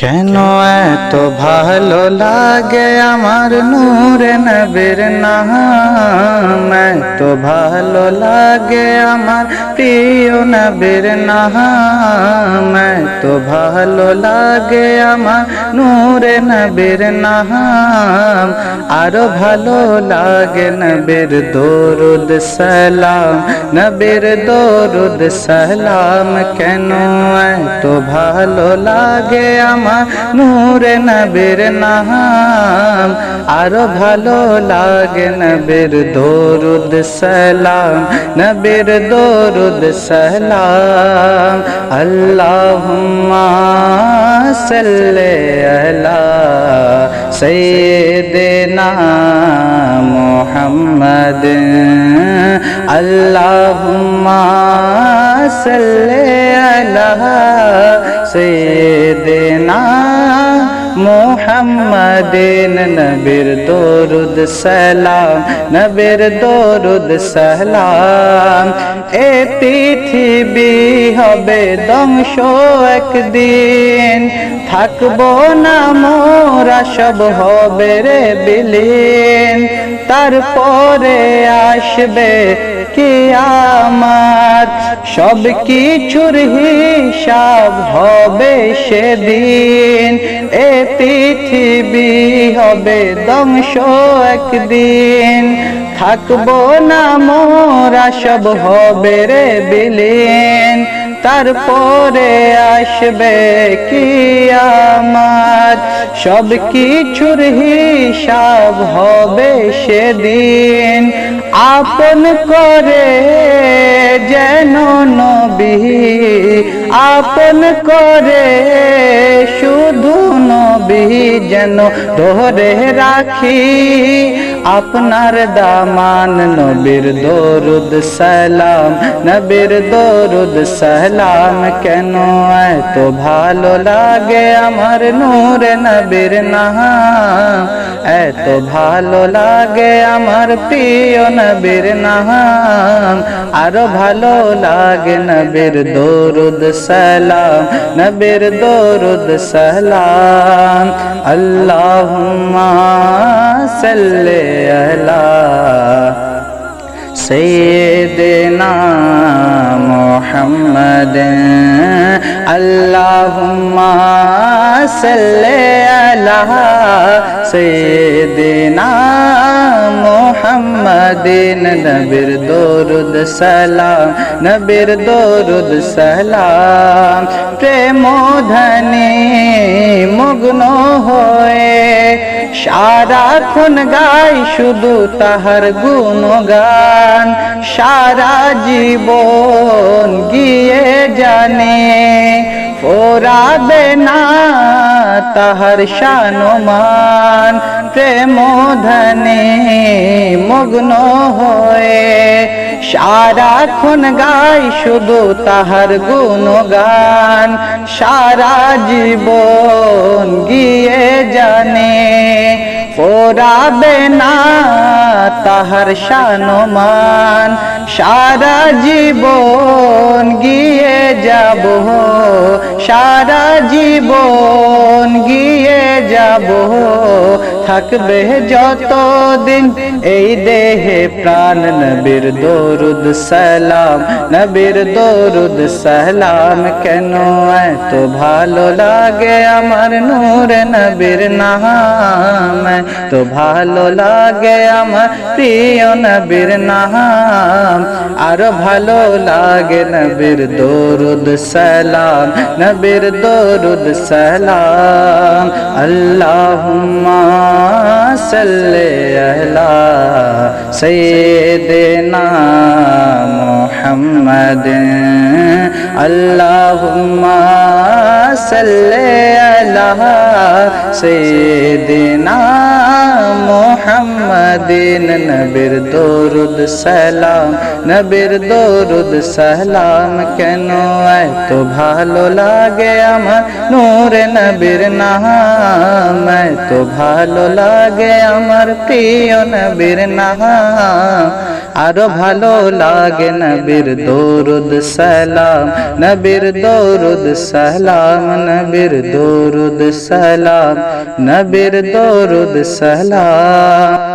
কেন এত ভালো লাগে আমার নূরে নবীর নাম? এত ভালো লাগে আমার প্রিয় নবীর নাম। এত ভালো লাগে আমার নূরে নবীর নাম। আরও ভালো লাগে নবীর দরুদ সালাম। নবীর দরুদ সালাম কেন? এত ভালো লাগে আমার নূরে নবীর নাম। আরও ভালো লাগে নবীর দরুদ সালাম, নবীর দরুদ সালাম। আল্লাহুম্মা সাল্লি আলা সাইয়্যিদিনা মুহাম্মাদ আল্লাহুম্মা সাল্লি আলা সাইয়্যিদিনা মোহাম্মদিন নবীর দরুদ সালাম, নবীর দরুদ সালাম। এ পৃথিবী হবে ধ্বংস একদিন। থাকব না মোরা, সব হবে রে বিলীন। তারপরে আসবে কিয়ামত সব কিছুর হিসাব হবে সেদিন। এ পৃথিবী হবে ধ্বংস একদিন। থাকব না মোরা সব হবে রে বিলীন। তারপরে আসবে কিয়ামত সব কিছুর হিসাব হবে সেদিন। আপন করে যেন নবী আপন করে শুধু নবী যেন ধরে রাখি, আপনার দামান নবীর দরুদ সালাম। নবীর দরুদ সালাম কেন এত ভালো লাগে আমার নূর নবীর নাম? এত ভালো লাগে আমার প্রিয় নবীর নাম। আরও ভালো লাগে নবীর দরুদ সালাম, নবীর দরুদ সালাম। আল্লাহুম্মা সাল্লি আলা سيدنا محمد اللهم সাল্লি আলা সাইয়্যিদিনা মুহাম্মাদিন, নবীর দরুদ সালাম, নবীর দরুদ সালাম। প্রেম ধনে মগ্ন হয়ে সারাক্ষণ গাই শুধু তাহার গুণগান, সারা জীবন গিয়ে জানে। ফোরাবে না, তাহার শানমান প্রেম ধনে মগ্ন হয়ে। সারাক্ষণ গাই শুধু তাহার গুণগান, সারা জীবন গিয়ে জানে। ফোরাবে না, তাহার শানমান সারা জীবন গিয়ে যাব সারা জীবন গিয়ে যাব থাকবে যতদিন এই দেহে প্রাণ, নবীর দরুদ সালাম, নবীর দরুদ সালাম, কেন এত ভালো লাগে আমার নূর নবীর নাম? তো ভালো লাগে আমার প্রিয় নবীর নাম। আরও ভালো লাগে নবীর দরুদ সালাম নবীর দরুদ সালাম। আল্লাহুম্মা সাল্লি আলা সাইয়্যিদিনা মুহাম্মাদ আল্লাহুম্মা সাল্লি আলা সাইয়্যিদিনা মুহাম্মাদিন। নবীর দরুদ সালাম, নবীর দরুদ সালাম কেন এত ভালো লাগে আমার? নূর নবীর নাম এত ভালো লাগে আমার, প্রিয় নবীর নাম আরও ভালো লাগে নবীর দরুদ সালাম। নবীর দরুদ সালাম নবীর দরুদ সালাম নবীর দরুদ সালাম।